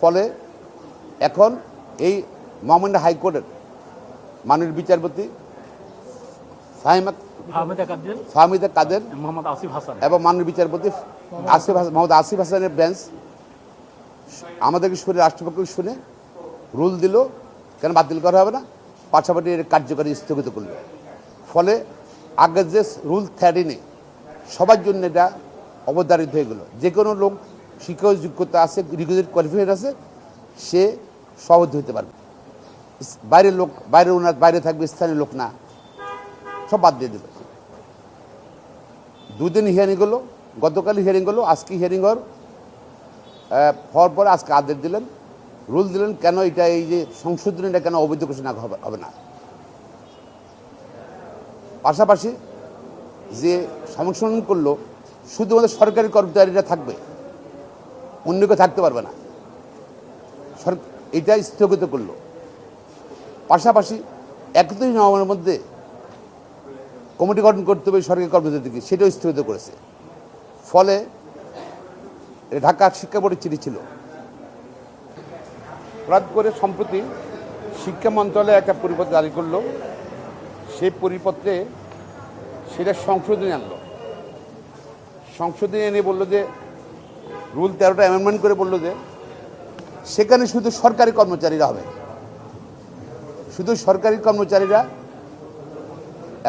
ফলে এখন এই মহামান্য হাইকোর্টের মাননীয় বিচারপতি ফাহমিদা কাদের? মোহাম্মদ আসিফ হাসান। এবং মাননীয় বিচারপতি আসিফ হাসান মোহাম্মদ আসিফ হাসানের বেঞ্চ আমাদেরকে শুনে রাষ্ট্রপক্ষকে শুনে রুল দিল কেন বাতিল করা হবে না? পাশাপাশি এর কার্যকারী স্থগিত করল। ফলে আগের যে রুল থার্টিনে সবার জন্য এটা অবধারিত হয়ে গেল। যে কোনো লোক শিক্ষক যোগ্যতা আছে রিকুইজিট কোয়ালিফিকেশন আছে, সে সভাপতি হতে পারবে। বাইরের লোক বাইরে ওনার বাইরে থাকবে, স্থানীয় লোক না। সব বাদ দিয়ে দেবে। দুদিন হিয়ারিং হলো, গতকাল হিয়ারিং হলো, আজকে হিয়ারিং হওয়ার হওয়ার পরে আজকে আদেশ দিলেন। রুল দিলেন, কেন এটা এই যে সংশোধনীটা কেন অবৈধ ঘোষণা হবে না। পাশাপাশি যে সংশোধন করল, শুধুমাত্র সরকারি কর্মচারীরা থাকবে। অন্য কেউ থাকতে পারবে না। এটা স্থগিত করল। পাশাপাশি একত্রিশ নভেম্বরের মধ্যে কমিটি গঠন করতে হবে সরকারি কর্মচারীদেরকে, সেটাও স্থগিত করেছে। ফলে ঢাকা শিক্ষা বোর্ডের চিঠি ছিল। হঠাৎ করে সম্প্রতি শিক্ষা মন্ত্রণালয় একটা পরিপত্র জারি করল। সেই পরিপত্রে সেটা সংশোধনী আনলো। সংশোধনী এনে বলল যে রুল তেরোটা অ্যামেন্ডমেন্ট করে বলল যে, সেখানে শুধু সরকারি কর্মচারীরা হবে। শুধু সরকারি কর্মচারীরা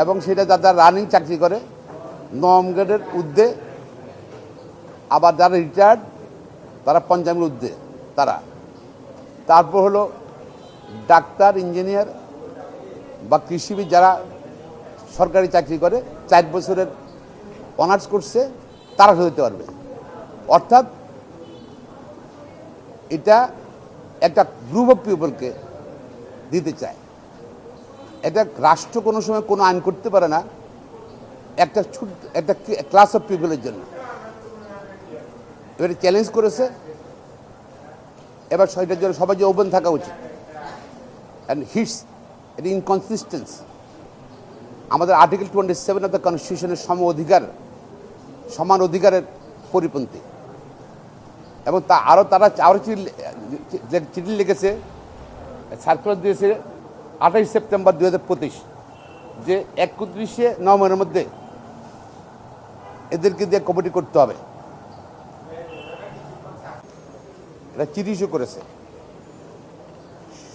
এবং সেটা যারা রানিং চাকরি করে নম গ্রেডের ঊর্ধ্বে, আবার যারা রিটায়ার্ড তারা পঞ্চামের ঊর্ধ্বে, তারা। তারপর হলো ডাক্তার ইঞ্জিনিয়ার বা কৃষিবিদ যারা সরকারি চাকরি করে, চার বছরের অনার্স করছে তারা হতে পারবে। অর্থাৎ এটা একটা গ্রুপ অফ পিপলকে দিতে চায়। এটা রাষ্ট্র কোনো সময় কোনো আইন করতে পারে না, একটা ছোট, একটা ক্লাস অফ পিপলের জন্য। এবারে চ্যালেঞ্জ করেছে, এবার সেটার জন্য সবাই যে ওপেন থাকা উচিত। অ্যান্ড হিটস এট ইনকনসিস্টেন্স আমাদের article twenty seven of the কনস্টিটিউশনের সম অধিকার, সমান অধিকারের পরিপন্থী। এবং তা আরও তারা আরও চিঠি চিঠি লিখেছে, সার্কুলার দিয়েছে আঠাইশ সেপ্টেম্বর দু হাজার পঁচিশ, যে একত্রিশে নভেম্বরের মধ্যে এদেরকে দিয়ে কমিটি করতে হবে। এটা চিঠি ইস্যু করেছে।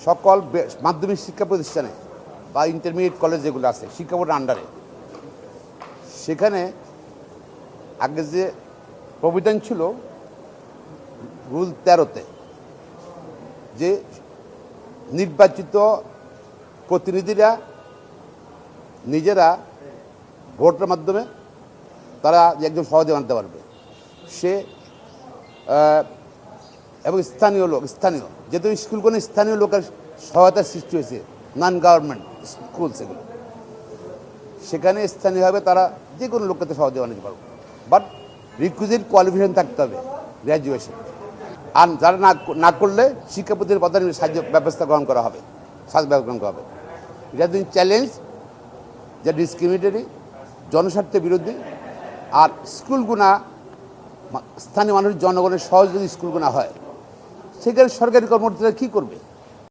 সকল মাধ্যমিক শিক্ষা প্রতিষ্ঠানে বা ইন্টারমিডিয়েট কলেজ যেগুলো আছে, শিক্ষা বোর্ডের আন্ডারে সেখানে আগে যে প্রবিধান ছিল রুল তেরোতে যে নির্বাচিত প্রতিনিধিরা নিজেরা ভোটের মাধ্যমে তারা একজন সহজে আনতে পারবে। সে এবং স্থানীয় লোক, স্থানীয়, যেহেতু স্কুলগুলো স্থানীয় লোকের সহায়তার সৃষ্টি হয়েছে নন গভর্নমেন্ট স্কুল সেগুলো সেখানে স্থানীয়ভাবে তারা যে কোনো লোককে তো সহজে আনতে পারবে। বাট রিকুইজিট কোয়ালিফিকেশন থাকতে হবে গ্র্যাজুয়েশন আর যারা না না করলে শিক্ষা প্রতির পদার্থ সাহায্য ব্যবস্থা গ্রহণ করা হবে, সাহায্য গ্রহণ করা হবে। এটা দিন চ্যালেঞ্জ যা ডিসক্রিমিনেটারি জনস্বার্থের বিরোধী আর স্কুলগুনা স্থানীয় মানুষ, জনগণের সহজ যদি স্কুলগুনা হয়, সেখানে সরকারি কর্মকর্তারা কী করবে?